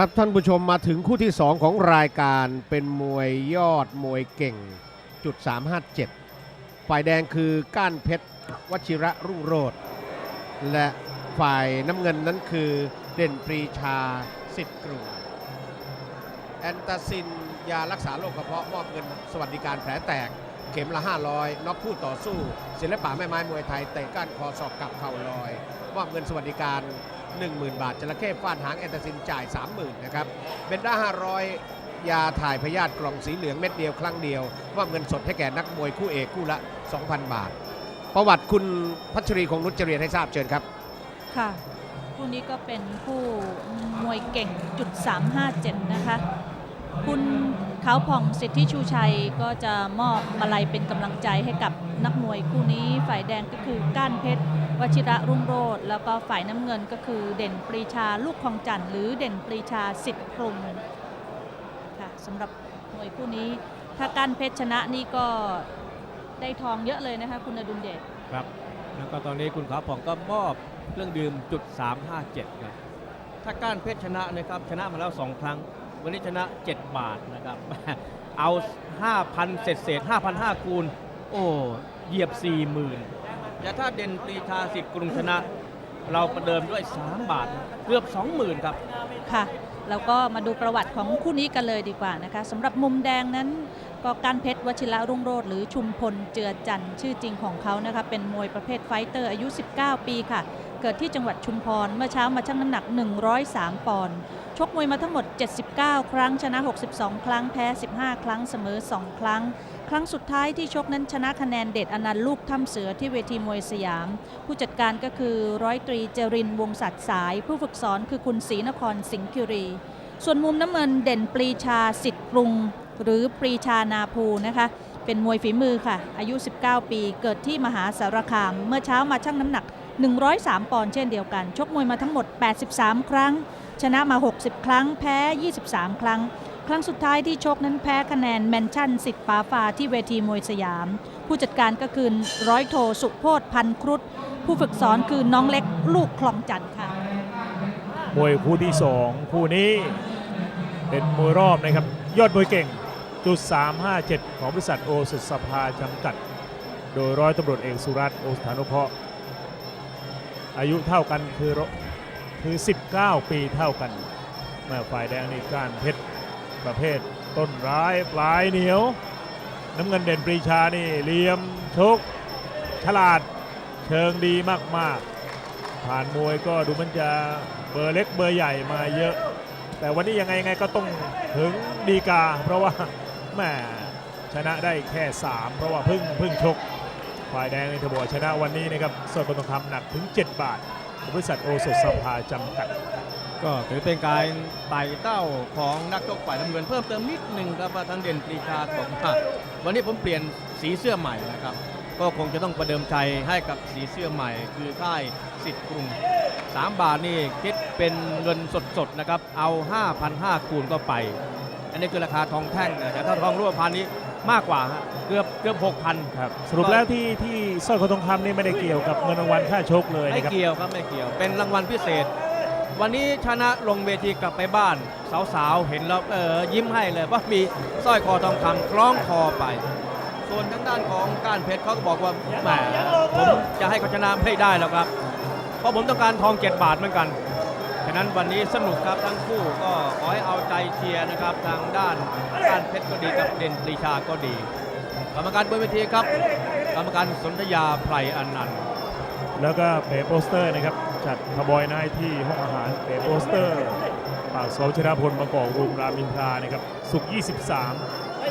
ครับท่านผู้ชมมาถึงคู่ที่ 2 ของรายการเป็นมวยยอดมวยเก่งจุด357 ฝ่ายแดงคือก้านเพชรวชิระรุ่งโรจน์และฝ่ายน้ำเงินนั้นคือเด่นปรีชาสิทธิ์กรุงแอนตาซินยารักษาโรคกระเพาะมอบเงินสวัสดิการแผลแตก เข็มละ 500น็อกคู่ต่อสู้ ศิลปะแม่ไม้มวยไทยเตะก้านคอศอกกับเข่าลอย มอบเงินสวัสดิการ 10,000 บาทจระเข้ฟาดหางแอนตาซินจ่าย 30,000นะครับเบนด้า500 ยาถ่ายพยาธิกล่องสีเหลืองเม็ดเดียวครั้งเดียวมอบเงินสดให้แก่นักมวยคู่เอกคู่ละ 2,000 บาท ประวัติคุณพัชรีคงนุชจรียนให้ทราบเชิญครับค่ะคู่นี้ก็เป็นคู่มวยเก่งจุด357 นะคะ คุณขาวผ่องสิทธิชูชัยก็จะมอบมาลัยเป็นกำลังใจให้กับนักมวยคู่นี้ฝ่ายแดงก็คือก้านเพชร วชิระรุ่งโรจน์แล้วก็ฝ่ายน้ำเงินก็คือเด่นปรีชาลูกคลองจันทร์หรือเด่นปรีชาสิทธิ์กรุงค่ะสำหรับมวยคู่นี้ถ้าก้านเพชรชนะนี่ก็ได้ทองเยอะเลยนะคะคุณอดุลเดชครับ แล้วก็ตอนนี้คุณขาวผ่องก็มอบเครื่องดื่มจุด357ครับถ้าก้านเพชรชนะนะครับชนะมาแล้ว 2 ครั้ง วันนี้ชนะ 7 บาทนะครับ เอา 5,000 เศษเศษ5,500คูณ โอ้เหยียบ 40,000 แต่ถ้าเด่นปรีชาสิทธิ์กรุงชนะ เราประเดิมด้วย 3 บาท เกือบ 20,000 ครับ ค่ะ แล้วก็มาดูประวัติของคู่นี้กันเลยดีกว่านะคะสำหรับมุมแดงนั้นก็การเพชรวชิระรุ่งโรธหรือชุมพลเจือจันทร์ชื่อจริงของเขานะคะเป็นมวยประเภทไฟเตอร์อายุ 19 ปีค่ะ เกิดที่จังหวัดชุมพร เมื่อเช้ามาชั่งน้ำหนัก 103 ปอนด์ชกมวยมาทั้งหมด 79 ครั้ง ชนะ 62 ครั้ง แพ้ 15 ครั้ง เสมอ 2 ครั้ง ครั้งสุดท้ายที่ชกนั้นชนะคะแนนเด็ดอนันต์ลูกถ้ำเสือที่เวทีมวยสยาม ผู้จัดการก็คือร้อยตรีเจรินวงศักดิ์สาย ผู้ฝึกสอนคือคุณศรีนครสิงห์คิรี ส่วนมุมน้ำเงินเด่นปรีชาสิทธิ์กรุง หรือปรีชานาภูนะคะเป็นมวยฝีมือค่ะ อายุ 19 ปี เกิดที่มหาสารคาม เมื่อเช้ามาชั่งน้ำหนัก 103 ปอนด์เช่นเดียวกัน ชกมวยมาทั้งหมด 83 ครั้ง ชนะมา 60 ครั้ง แพ้ 23 ครั้ง ครั้งสุดท้ายที่ชกนั้นแพ้คะแนนแมนชั่นสิทธิ์ฟ้าฟ้าที่เวทีมวยสยาม ผู้จัดการก็คือร้อยโทสุโพธพันครุฑผู้ฝึกสอนคือน้องเล็กลูกคลองจันทร์ค่ะมวยคู่ที่ 2 คู่นี้เป็นมวยรอบนะครับ ยอดมวยเก่งจุด357 ของบริษัทโอสุสภาจำกัด โดยร้อยตำรวจเอกสุรัตน์โอสถานุเคราะห์ อายุเท่ากันคือคือ 19 ปีเท่ากันแม่ฝ่ายแดงนี่ก้านเพชรประเภทต้นร้ายปลายเหนียว น้ำเงินเด่นปรีชานี่เหลี่ยมชก ฉลาดเชิงดีมากๆ ผ่านมวยก็ดูมันจะเบอร์เล็กเบอร์ใหญ่มาเยอะ แต่วันนี้ยังไงไงก็ต้องถึงดีกา เพราะว่าแหมชนะได้แค่ 3 เพราะว่าพิ่งพิ่งชก ฝ่ายแดงในทบชนะวันนี้นะครับสดบนทองคำหนักถึง 7 บาทบริษัทโอสถสภาจำกัด ก็ถือเป็นการไต่เต้าของนักชกฝ่ายน้ำเงินเพิ่มเติมนิดหนึ่งครับว่าทางเด่นปรีชาบอกว่าวันนี้ผมเปลี่ยนสีเสื้อใหม่นะครับ ก็คงจะต้องประเดิมใจให้กับสีเสื้อใหม่ คือค่ายสิทธิ์กรุง 3 บาทนี่คิดเป็นเงินสดๆนะครับเอา 5,500คูณก็ไป อันนี้คือราคาทองแท่งนะแต่ถ้าทองรูปพรรณนี้ มากกว่าฮะเกือบเกือบ6,000ครับสรุปแล้วที่ที่สร้อยคอทองคำนี่ไม่ได้เกี่ยวกับเงินรางวัลค่าชกเลยไม่นะครับ เกี่ยวครับไม่เกี่ยวเป็นรางวัลพิเศษ วันนี้ชนะลงเวทีกลับไปบ้าน สาวๆ เห็นแล้วเออยิ้มให้เลยว่ามีสร้อยคอทองคำคล้องคอไป ส่วนทางด้านของก้านเพชรเขาก็บอกว่าแหมผมจะให้เขาชนะไม่ได้แล้วครับ เพราะผมต้องการทอง7บาทเหมือนกัน ฉะนั้นวันนี้สนุกครับทั้งคู่ก็ขอให้เอาใจเชียร์นะครับทางด้านก้านเพชรก็ดีกับเด่นปรีชาก็ดี กรรมการบนเวทีครับ กรรมการสนธยาไพรอนันต์แล้วก็เป๋โปสเตอร์นะครับจัดขบอยนท์ที่ห้องอาหารเป๋โปสเตอร์ปากซอยชนะพลบางกอกรุงรามินทรานะครับสุก23มี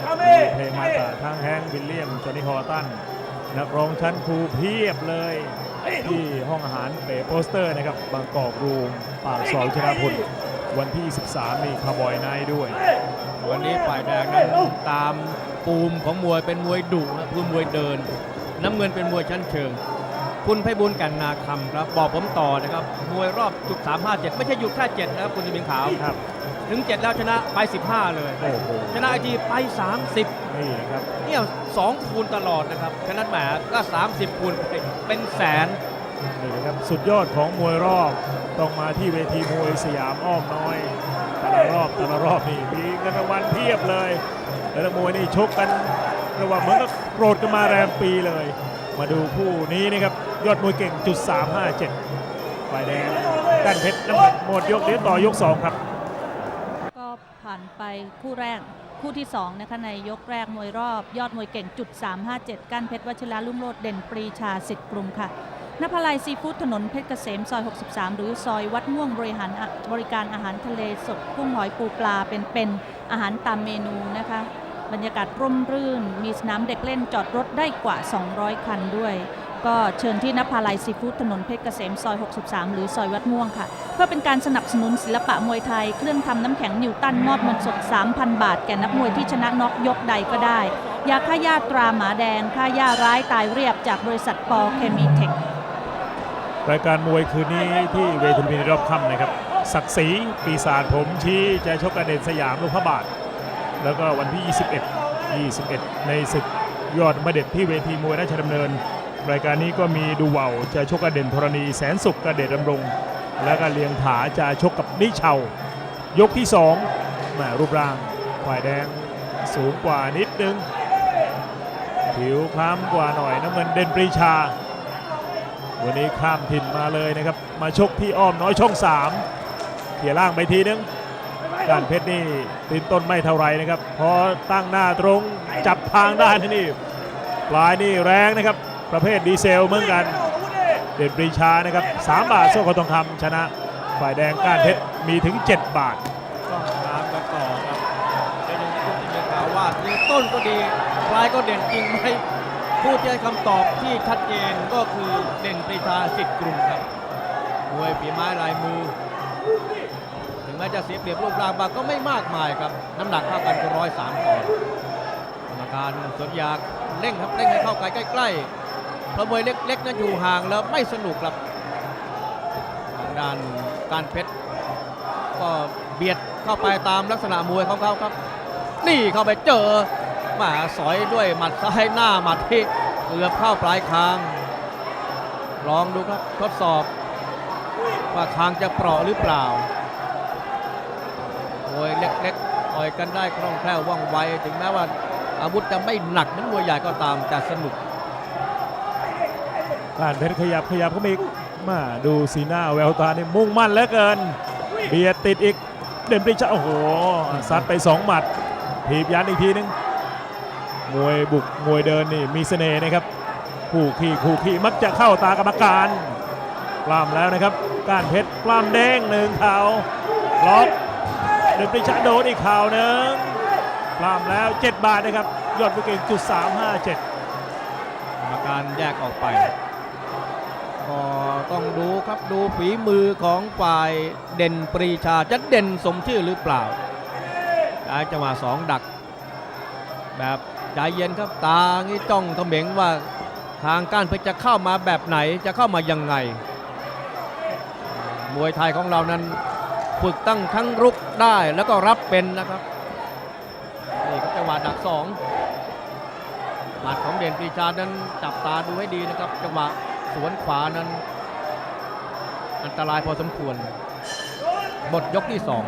เพลงมาจากทางแฮงวิลเลียมจอห์นนี่ฮอร์ตันนักร้องชั้นครูเพียบเลย ที่ห้องอาหารเป๋โปสเตอร์นะครับบางกอกรูมปากซอยชนะพลวันที่ 13 มีคาร์บอยไนท์ด้วย วันนี้ฝ่ายแดงนั้นตามปูมของมวยเป็นมวยดุนะคือมวยเดิน น้ำเงินเป็นมวยชั้นเชิง คุณไพบุญกันนาคำครับบอกผมต่อนะครับ มวยรอบจุด357 ไม่ใช่หยุดแค่7นะครับคุณจะเป็นขาวครับ ถึง 7 แล้วชนะไป 15 เลยโอ้โหชนะไอทีไป 30 นี่นะครับเนี่ยสองคูณตลอดนะครับฉะนั้นแหมก็ 30 คูณไปเป็นแสนนี่นะครับสุดยอดของมวยรอบต้องมาที่เวทีมวยสยามอ้อมน้อยคะแนนแต่ละรอบนี่มีเงินรางวัลเพียบเลยแต่ละมวยนี่ชกกันระหว่างเหมือนกับโกรธกันมาแรมปีเลย มาดูคู่นี้นะครับยอดมวยเก่งจุด357ฝ่ายแดงก้านเพชรน้ำเงินหมดยกเดี๋ยวต่อยกสองครับ ก็ผ่านไปคู่แรก คู่ที่2นะคะในยกแรกมวยรอบ ยอดมวยเก่งจุด357ก้านเพชรวชิระลุ่งโรดเด่นปรีชาสิทธิ์กรุงค่ะนภาลัยซีฟู้ดถนนเพชรเกษมซอย 63 หรือซอยวัดม่วงบริหารบริการอาหารทะเลสดกุ้งหอยปูปลาเป็นเป็นอาหารตามเมนูนะคะ บรรยากาศร่มรื่น มีสนามเด็กเล่นจอดรถได้กว่า 200 คันด้วย ก็เชิญที่นภาลัยซีฟู้ดถนนเพชรเกษมซอย 63 หรือซอยวัดม่วงค่ะ เพื่อเป็นการสนับสนุนศิลปะมวยไทย เครื่องทำน้ำแข็งนิวตันมอบเงินสด 3,000 บาท แก่นักมวยที่ชนะน็อกยกใดก็ได้ ยาฆ่าหญ้าตราหมาแดงฆ่าหญ้าร้ายตายเรียบจากบริษัทปอเคมีเทครายการมวยคืนนี้ที่เวทีมพินีรอบค่ำนะครับศักดิ์ศรีปีศาจผมชี้จะชกกระเด็นสยามลูกพระบาท แล้วก็วันที่ 21 21 ในศึกยอดมาเด็ดที่เวทีมวยราชดำเนิน รายการนี้ก็มีดูเว่าจะชกกระเด็นธรณีแสนสุขกระเด็ดดำรง แล้วก็เลียงถาจะชกกับนิเชายกที่2แหมรูปร่างฝ่ายแดงสูงกว่านิดนึง ผิวคล้ำกว่าหน่อยน้ำเงินเด่นปรีชา วันนี้ข้ามถิ่นมาเลยนะครับ มาชกที่อ้อมน้อยช่อง3เขี่ยล่างไปทีนึงด้านเพชรนี่ตินต้นไม่เท่าไรนะครับ พอตั้งหน้าตรงจับทางได้ที่นี่ปลายนี่แรงนะครับ ประเภทดีเซลเหมือนกัน เด่นปรีชานะครับ3บาทโซ่คอทองคำชนะ ฝ่ายแดงก้านเพชรมีถึง 7 บาทต้องตามกันต่อครับในหนึ่งคู่ที่มีข่าวว่าคือต้นก็ดีปลายก็เด่นจริงไหมผู้ที่ให้คำตอบที่ชัดเจนก็คือเด่นปรีชาสิทธิ์กรุงครับมวยฝีไม้ลายมือ ถึงแม้จะเสียเปรียบรูปร่างบางก็ไม่มากมายครับ น้ำหนักเท่ากันก็ร้อยสามปอนด์กรรมการสวนยากเร่งครับเร่งให้เข้าใกล้ๆ เพราะมวยเล็กๆนั้นอยู่ห่างแล้วไม่สนุกครับทางด้านการเพชรก็เบียดเข้าไปตามลักษณะมวยของเขาครับ นี่เข้าไปเจอมาสอยด้วยหมัดซ้ายหน้าหมัดที่เกือบเข้าปลายคาง ลองดูครับทดสอบว่าคางจะเปราะหรือเปล่ามวยเล็กๆต่อยกันได้คล่องแคล่วว่องไว ถึงแม้ว่าอาวุธจะไม่หนักเหมือนมวยใหญ่ก็ตามแต่สนุก กานเพชรขยับขยับเข้ามาอีกมาดูสีหน้าแววตานี่มุ่งมั่นเหลือเกิน เบียดติดอีกเด่นปรีชาโอ้โหซัดไปสองหมัดถีบยันอีกทีนึงมวยบุกมวยเดินนี่มีเสน่ห์นะครับคู่ขี้คู่ขี้มักจะเข้าตากรรมการปล้ำแล้วนะครับก้านเพชรปล้ำแดงหนึ่งเข่าล็อกเด่นปรีชาโดนอีกเข่าหนึ่งปล้ำแล้ว7บาทนะครับยอดมวยเก่งจุด357กรรมการแยกออกไป ก็ต้องดูครับดูฝีมือของฝ่ายเด่นปรีชาจะเด่นสมชื่อหรือเปล่าได้จังหวะสองดัก แบบใจเย็นครับตางี้จ้องเขม็งว่าทางการเพชรจะเข้ามาแบบไหนจะเข้ามายังไง มวยไทยของเรานั้นฝึกตั้งทั้งรุกได้แล้วก็รับเป็นนะครับนี่ครับจังหวะดักสองหมัดของเด่นปรีชานั้นจับตาดูให้ดีนะครับจังหวะ สวนขวานั้น อันตรายพอสมควร หมดยกที่สอง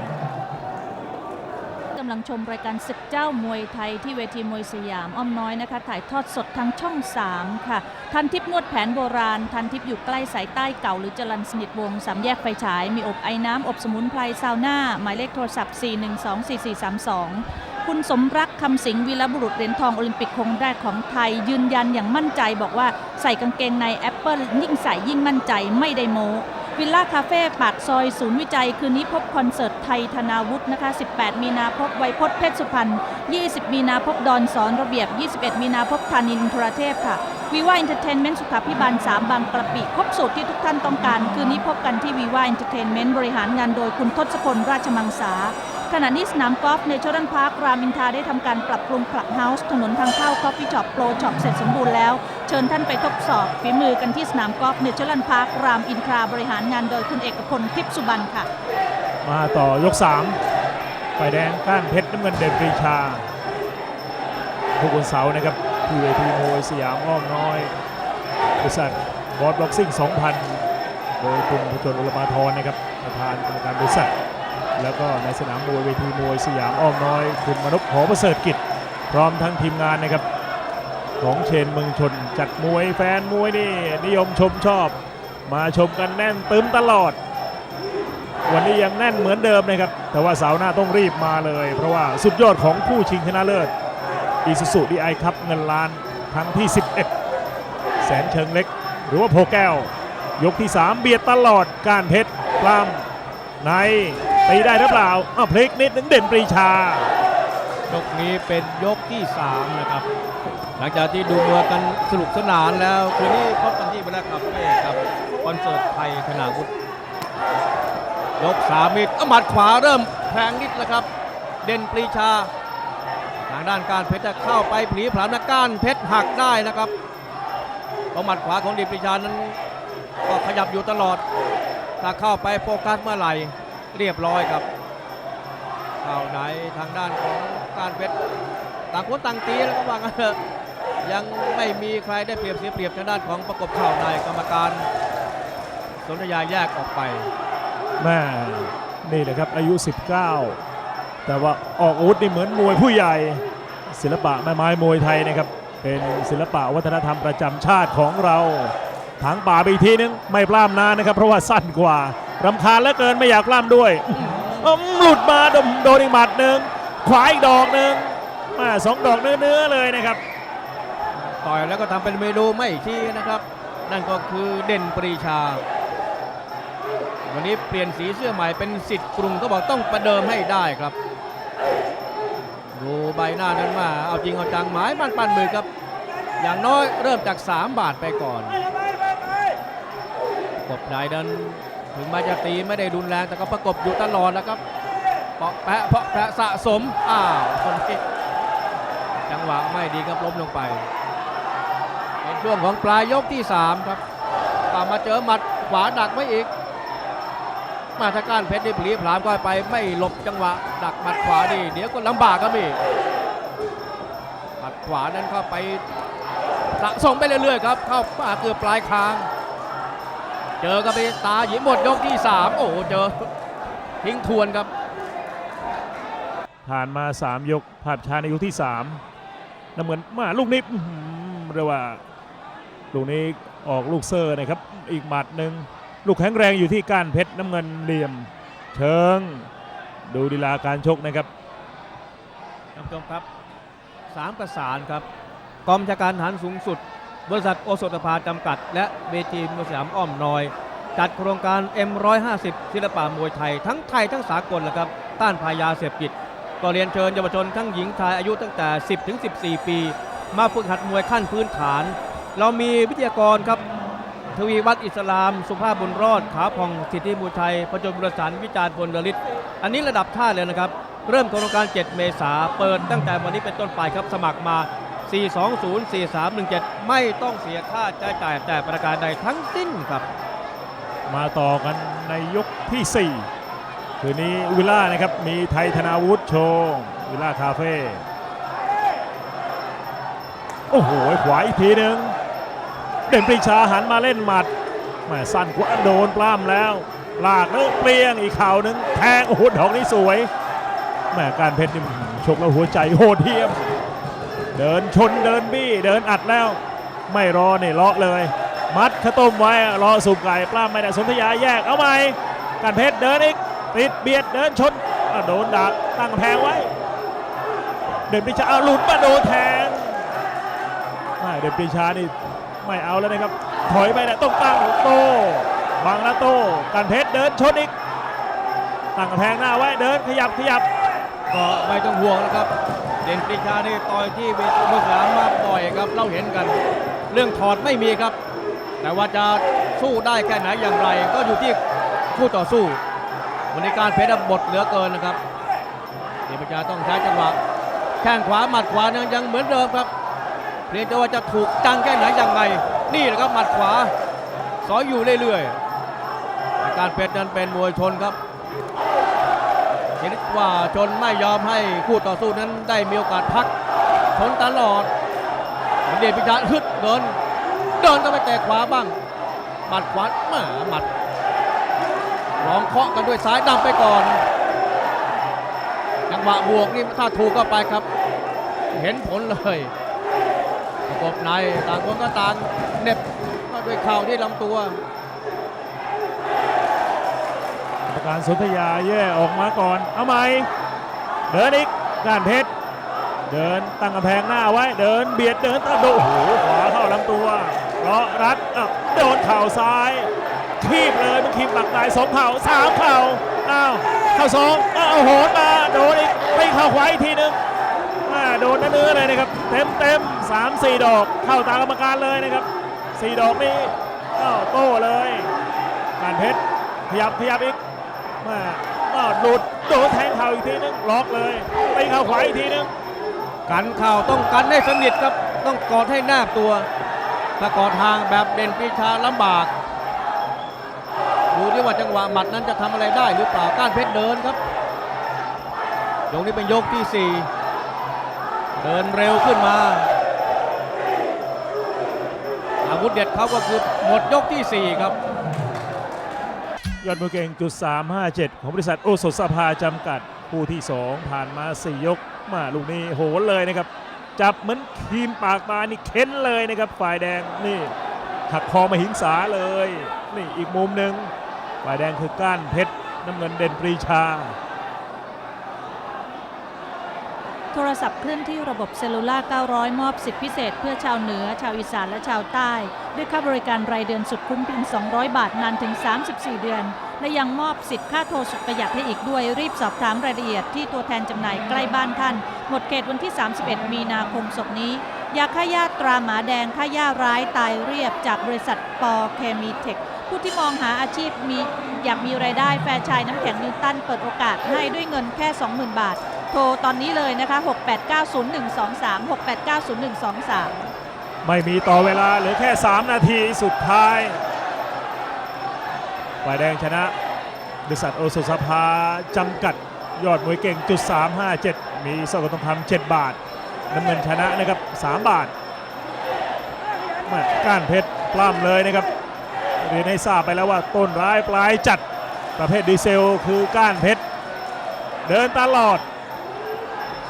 กำลังชมรายการศึกเจ้ามวยไทยที่เวทีมวยสยามอ้อมน้อยนะคะ ถ่ายทอดสดทางช่อง 3 ค่ะ ทันทิพย์นวดแผนโบราณ ทันทิพย์อยู่ใกล้สายใต้เก่าหรือจรันสนิทวงสามแยกไฟฉาย มีอบไอ้น้ำอบสมุนไพรซาวน่า หมายเลขโทรศัพท์ 4124432 คุณสมรักคำสิงห์วีรบุรุษเหรียญทองโอลิมปิกคงแรกของไทย ยืนยันอย่างมั่นใจบอกว่าใส่กางเกงในแอปเปิลยิ่งใส่ยิ่งมั่นใจไม่ได้โม้วิลล่าคาเฟ่ปากซอยศูนย์วิจัย คืนนี้พบคอนเสิร์ตไทยธนาวุฒินะคะ 18 มีนาพบไวยพจน์เพชรสุพรรณ 20 มีนาพบดอนสอนระเบียบ 21 มีนาพบธานินทรเทพค่ะ วีว่าอินเตอร์เทนเมนต์สุขาพิบาล 3 บางกระปิครบสูตรที่ทุกท่านต้องการ คืนนี้พบกันที่วีว่าอินเตอร์เทนเมนต์บริหารงานโดยคุณทศพลราชมังสาขณะนี้สนามกอล์ฟในชรันพาร์ครามินทราได้ทำการปรับปรุงคลับเฮาส์ถนนทางเข้าคอฟฟี่ช็อปโปรช็อปเสร็จสมบูรณ์แล้ว เชิญท่านไปทดสอบฝีมือกันที่สนามกอล์ฟเนเชอรันพาร์ครามอินทราบริหารงานโดยคุณเอกพลทิพย์สุบรรณค่ะ มาต่อยก3ฝ่ายแดงก้านเพชรน้ำเงินเด่นปรีชาทุกวันเสาร์นะครับ ที่เวทีมวยสยามอ้อมน้อยบริษัทบอสบ็อกซิ่ง 2,000 โดยคุณพจนอุลมาทรนะครับประธานกรรมการบริษัท แล้วก็ในสนามมวยเวทีมวยสยามอ้อมน้อย คุณมนพหอประเสริฐกิจ พร้อมทั้งทีมงานนะครับของเชนเมืองชน จัดมวยแฟนมวยนี่นิยมชมชอบ มาชมกันแน่นตึมตลอด วันนี้ยังแน่นเหมือนเดิมนะครับ แต่ว่าสาร์หน้าต้องรีบมาเลย เพราะว่าสุดยอดของคู่ชิงชนะเลิศ อีซูซูดีไอคัพเงินล้านครั้งที่ 11 แสนเชิงเล็ก หรือว่าโพแก้ว ยกที่ 3 เบียดตลอดการเพชรปล้ำในตีได้หรือเปล่าอ้าวพลิกนิดนึงเด่นปรีชายกนี้เป็นยกที่ 3 นะครับ หลังจากที่ดูมวยกันสนุกสนานแล้วคืนนี้พบกันที่บรรดาคาเฟ่กับคอนเสิร์ตไทยขนาวุฒิยกสามมิดหมัดขวาเริ่มแพงนิดแล้วครับ เด่นปรีชา ทางด้านการเพชรจะเข้าไปผีผลามนก้านเพชรหักได้นะครับเพระมัดขวาของด่นปรีชานั้นก็ขยับอยู่ตลอด ถ้าเข้าไปโฟกัสเมื่อไหร่เรียบร้อยครับเข้าไหนทางด้านของการเพชรต่างคนต่างตีแล้วก็ว่างันเถอะยังไม่มีใครได้เปรียบเสียเปรียบทางด้านของประกบเข่าในกรรมการสนธยาแยกออกไปแม่นี่แหละครับอายุ 19 แต่ว่าออกอาวุธนี่เหมือนมวยผู้ใหญ่ ศิลปะแม่ไม้มวยไทยนะครับ เป็นศิลปะวัฒนธรรมประจำชาติของเราทางป่าไปอีกทีนึงไม่ปล้ำนานนะครับ เพราะว่าสั้นกว่ารำคาญเหลือเกินไม่อยากปล้ำด้วยหลุดมาโดนโดนอีกหมัดหนึ่งขวาอีกดอกหนึ่งมาสองดอกเนื้อๆเลยนะครับต่อยแล้วก็ทำเป็นเมนูไม่ชี้นะครับ นั่นก็คือเด่นปรีชา วันนี้เปลี่ยนสีเสื้อใหม่เป็นสิทธิ์กรุงก็บอกต้องประเดิมให้ได้ครับ ดูใบหน้านั้นมาเอาจริงเอาจังหมายมันปั้นมือครับ อย่างน้อยเริ่มจาก 3 บาทไปก่อนกบนายนั้นถึงม้จะตีไม่ได้รุนแรงแต่ก็ประกบอยู่ตลอดแล้วครับเปาะแปะเพาะแปะสะสมอ้าวคนนี้จังหวะไม่ดีครับล้มลงไปในช่วงของปลายยกที่ 3 ครับกลับมาเจอหมัดขวาดักไว้อีก มาถ้าก้านเพชรได้ผลีผลามก็ไปไม่หลบจังหวะ ดักหมัดขวานี่เดี๋ยวก็ลำบากครับพี่หมัดขวานั้นเข้าไปสะสมไปเรื่อยๆครับ เข้ามาเกือบปลายคาง เจอกันไปตาหยิบหมดยกที่ 3 โอ้โหเจอทิ้งทวนครับ ผ่านมา 3 ยกภาพช้าในยกที่3น้ำเหมือนมาลูกนี้เรียกว่าลูกนี้ออกลูกเซอร์นะครับ อีกหมัดหนึ่ง ลูกแข็งแรงอยู่ที่ก้านเพชรน้ำเงินเหลี่ยม เชิง ดูดีลาการชกนะครับท่านผู้ชมครับสามประสานครับกองบัญชาการทหารสูงสุด บริษัทโอสถภาจำกัด และเวทีมวยสยามอ้อมน้อย จัดโครงการ M150 ศิลปะมวยไทย ทั้งไทยทั้งสากลแหละครับต้านพายาเสพติดก็เรียนเชิญเยาวชนทั้งหญิงชายอายุตั้งแต่ 10 ถึง 14 ปี มาฝึกหัดมวยขั้นพื้นฐาน เรามีวิทยากรครับ ทวีวัฒน์อิสลาม สุภาพบุญรอดขาพองสิทธิมูชัยประจมบุรสารวิจารณ์พลฤทธิ์อันนี้ระดับชาติเลยนะครับ เริ่มโครงการ 7 เมษาเปิดตั้งแต่วันนี้เป็นต้นไปครับสมัครมา 4204317 ไม่ต้องเสียค่าใช้จ่ายแต่ประการใดทั้งสิ้นครับ มาต่อกันในยกที่ 4 คืนนี้วิลล่านะครับมีไทยธนาวุฒิโชว์วิลล่าคาเฟ่โอ้โหขวาอีกทีหนึ่ง เด่นปรีชาหันมาเล่นหมัดแหม่สั้นกว่าโดนปล้ำแล้ว ลากแล้วเปรี้ยงอีกเข่าหนึ่งแทงโอ้โหดอกนี้สวยแหม่การเพชรนี่ชกแล้วหัวใจโหดเหี้ยม เดินชนเดินบี้เดินอัดแล้ว ไม่รอเนี่ยเลาะเลย มัดข้าต้มไว้รอสูบไก่ปล้ำไม่ได้สนธยาแยกเอาใหมการเพชรเดินอีกติดเบียดเดินชนโดนดักตั้งแพงไว้ เด่นปรีชาเอาหลุดมาโดนแทงไม่เด่นปรีชานี่ ไม่เอาแล้วนะครับ ถอยไปนะต้องตั้งโตบังล้วโตการเพชรเดินชนอีกตั้งกำแพงหน้าไว้เดินขยับขยับก็ไม่ต้องห่วงนะครับ เด่นปรีชานี่ต่อยที่เวทีมวยสามมาบ่อยครับเราเห็นกัน เรื่องถอดไม่มีครับ แต่ว่าจะสู้ได้แค่ไหนอย่างไร ก็อยู่ที่คู่ต่อสู้วันนี้การเพชรบทเหลือเกินนะครับเด่นปรีชาต้องใช้จังหวะแข้งขวาหมัดขวายังยังเหมือนเดิมครับ เพียงแต่ว่าจะถูกจังแค่ไหนอย่างไรนี่แหละครับหมัดขวาสอยอยู่เรื่อยๆแต่การเพชรนั้นเป็นมวยชนครับชนิดว่าชนไม่ยอมให้คู่ต่อสู้นั้นได้มีโอกาสพักชนตลอดเดชพิชาฮึดเดินเดินก็ไปแตะขวาบ้างหมัดขวาหมาหมัดลองเคาะกันด้วยซ้ายดำไปก่อนหวะบวกนี่ถ้าถูกก็ไปครับ เห็นผลเลย บในต่างคนก็ต่างเน็บก็ด้วยเข่าที่ลำตัวการสนธยาแย่ออกมาก่อน เอาใหม่ เดินอีกก้านเพชร เดินตั้งกำแพงหน้าไว้ เดินเบียดเดินตะดโอ้โหขวาเข้าลำตัวเลาะรัดอ้าวโดนเข่าซ้ายคีบเลยมันคีบหลักนายสองเข่าสามเข่าอ้าวเข่าสองอ้าวโหนมาโดนอีกไปเข่าขวาอีกที โดนเนื้อเลยนะครับ เต็มเต็มสามสี่ดอกเข้าตากรรมการเลยนะครับสี่ดอกนี้อ้าวโต้เลยการเพชรขยับขยับอีกมาอ้าวหลุดโดนแทงเข่าอีกทีนึงล็อกเลยไปเข่าขวาอีกทีนึงกันเข่าต้องกันให้สนิทครับต้องกอดให้แนบตัวถ้ากอดห่างแบบเด่นปีชาลำบากดูที่ว่าจังหวะหมัดนั้นจะทำอะไรได้หรือเปล่าก้านเพชรเดินครับยกนี้เป็นยกที่4 เดินเร็วขึ้นมา อาวุธเด็ดเขาก็คือหมดยกทีสี่4 ครับ ยอดมวยเก่งจุด 357 ของบริษัทโอสถสภาจำกัดคู่ที่ 2 ผ่านมา 4 ยกมาลูกนี้โหนเลยนะครับ จับเหมือนครีมปากตานี่เค้นเลยนะครับ ฝ่ายแดงนี่หักคอมาหิงสาเลย นี่อีกมุมหนึ่งฝ่ายแดงคือก้านเพชรน้ำเงินเด่นปรีชา โทรศัพท์เคลื่อนที่ระบบเซลลูล่า 900 มอบสิทธิพิเศษ เพื่อชาวเหนือ ชาวอีสานและชาวใต้ ด้วยค่าบริการรายเดือนสุดคุ้มเพียง 200 บาทนานถึง 34 เดือน และยังมอบสิทธิค่าโทรสุดประหยัดให้อีกด้วย รีบสอบถามรายละเอียดที่ตัวแทนจำหน่ายใกล้บ้านท่าน หมดเขตวันที่ 31 มีนาคมศกนี้ ยาฆ่าหญ้าตราหมาแดงฆ่าหญ้าร้ายตายเรียบจากบริษัทปอเคมีเทคผู้ที่มองหาอาชีพมีอยากมีรายได้แฟร์ชายน้ำแข็งนิวตันเปิดโอกาสให้ด้วยเงินแค่ 20,000 บาท โทรตอนนี้เลยนะคะ 6890123 6890123 ไม่มีต่อเวลาเหลือแค่ 3 นาทีสุดท้ายฝ่ายแดงชนะบริษัทโอสถสภาจำกัดยอดมวยเก่งจุด357 มีสกลทองคำ7บาท น้ำเงินชนะนะครับ 3 บาทม่ก้านเพชรปล้ำเลยนะครับ เรียนให้ทราบไปแล้วว่าต้นร้ายปลายจัดประเภทดีเซลคือก้านเพชร เดินตลอด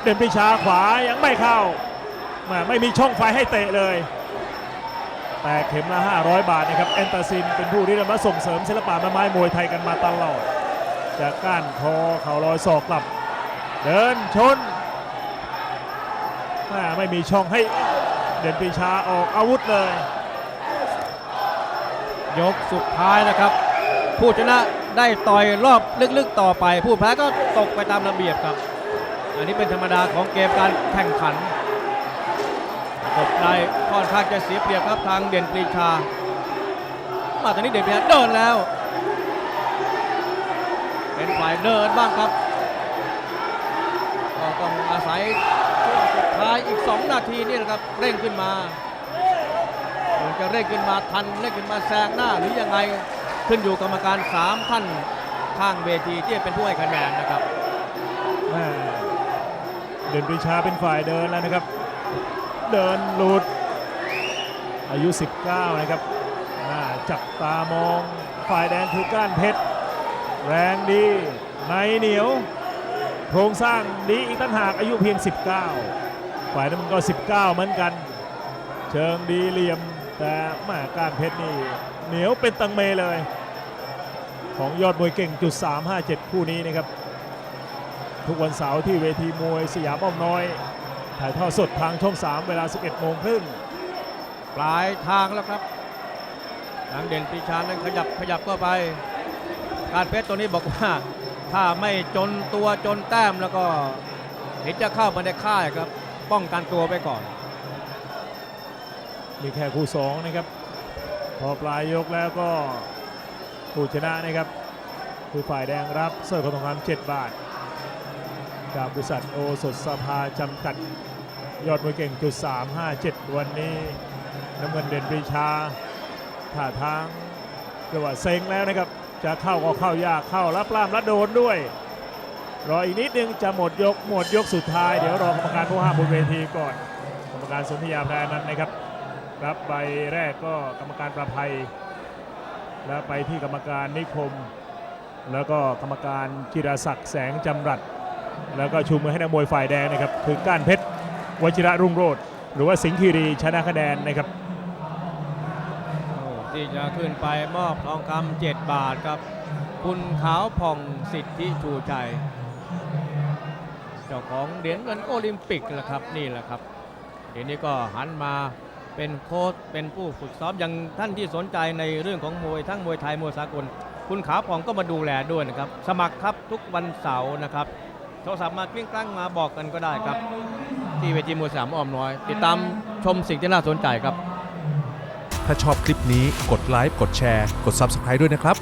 เด่นปีชาขวายังไม่เข้าม่ไม่มีช่องไฟให้เตะเลย แต่เข็มละ 500 บาทนะครับแอนตาซินเป็นผู้ที่นำมาส่งเสริมศิลปะแม่ไม้มวยไทยกันมาตลอดจากก้านคอเข่าลอยศอกกลับ เดินชนม่ไม่มีช่องให้เด่นปีชาออกอาวุธเลย ยกสุดท้ายนะครับ ผู้ชนะได้ต่อยรอบลึกๆต่อไป ผู้แพ้ก็ตกไปตามระเบียบครับ อันนี้เป็นธรรมดาของเกมการแข่งขันกบในค่อนข้างจะเสียเปรียบครับทางเด่นปรีชา มาตอนนี้เด่นปรีชาเดินแล้ว เป็นฝ่ายเดินบ้างครับก็ต้องอาศัยช่วงสุดท้ายอีก 2 นาทีนี่นะครับเร่งขึ้นมามันจะเร่งขึ้นมาทันเร่งขึ้นมาแซงหน้าหรือยังไงขึ้นอยู่กรรมการ 3 ท่านข้างเวทีที่เป็นผู้ให้คะแนนนะครับ เด่นปรีชาเป็นฝ่ายเดินแล้วนะครับ เดินหลุด อายุ 19 นะครับจับตามองฝ่ายแดงคือก้านเพชร แรงดีในเหนียว โครงสร้างดีอีกตั้งหากอายุเพียง 19 ฝ่ายนั้นมันก็ 19 เหมือนกัน เชิงดีเหลี่ยมแต่แม่ก้านเพชรนี่เหนียวเป็นตังเมเลย ของยอดมวยเก่งจุด357 คู่นี้นะครับ ทุกวันเสาร์ที่เวทีมวยสยามอ้อมน้อย ถ่ายทอดสดทางช่อง 3 เวลา 11โมงครึ่งปลายทางแล้วครับทางเด่นปรีชานั้นขยับขยับเข้าไป การเพชรตัวนี้บอกว่าถ้าไม่จนตัวจนแต้มแล้วก็เห็นจะเข้ามาในค่ายครับ ป้องกันตัวไปก่อน มีแค่คู่2นะครับ พอปลายยกแล้วก็ผู้ชนะนะครับ คือฝ่ายแดงรับเสื้อคอทองคำ7บาท จากบริษัทโอสถสภาจำกัดยอดมวยเก่งจุด357 วันนี้น้ำเงินเด่นปรีชาท่าทางเรียกว่าเซ็งแล้วนะครับ จะเข้าก็เข้ายากเข้ารับล่ามและโดนด้วย รออีกนิดนึงจะหมดยกหมดยกสุดท้าย เดี๋ยวรอกรรมการผู้ห้ามบนเวทีก่อน กรรมการสุนธิยาแพรนั้นนะครับ รับใบแรกก็กรรมการประภัย แล้วไปที่กรรมการนิคม แล้วก็กรรมการจิรศักดิ์แสงจำรัด แล้วก็ชูมือให้นักมวยฝ่ายแดงนะครับคือก้านเพชรวชิระรุ่งโรจน์หรือว่าสิงห์คีรีชนะคะแนนนะครับที่จะขึ้นไปมอบทองคำเจ็ดบาทครับ คุณขาวผ่องสิทธิชูชัยเจ้าของเหรียญเงินโอลิมปิกแหละครับนี่แหละครับทีนี้ก็หันมาเป็นโค้ชเป็นผู้ฝึกซ้อมอย่างท่านที่สนใจในเรื่องของมวยทั้งมวยไทยมวยสากล คุณขาวผ่องก็มาดูแลด้วยนะครับ สมัครครับทุกวันเสาร์นะครับ โทรศัพท์มากลิ้งกลั้งมาบอกกันก็ได้ครับ ที่เวทีมวยสามอ้อมน้อย ติดตามชมสิ่งที่น่าสนใจครับ ถ้าชอบคลิปนี้กดไลค์กดแชร์ กด Subscribe ด้วยนะครับ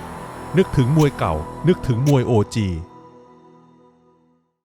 นึกถึงมวยเก่า นึกถึงมวย OG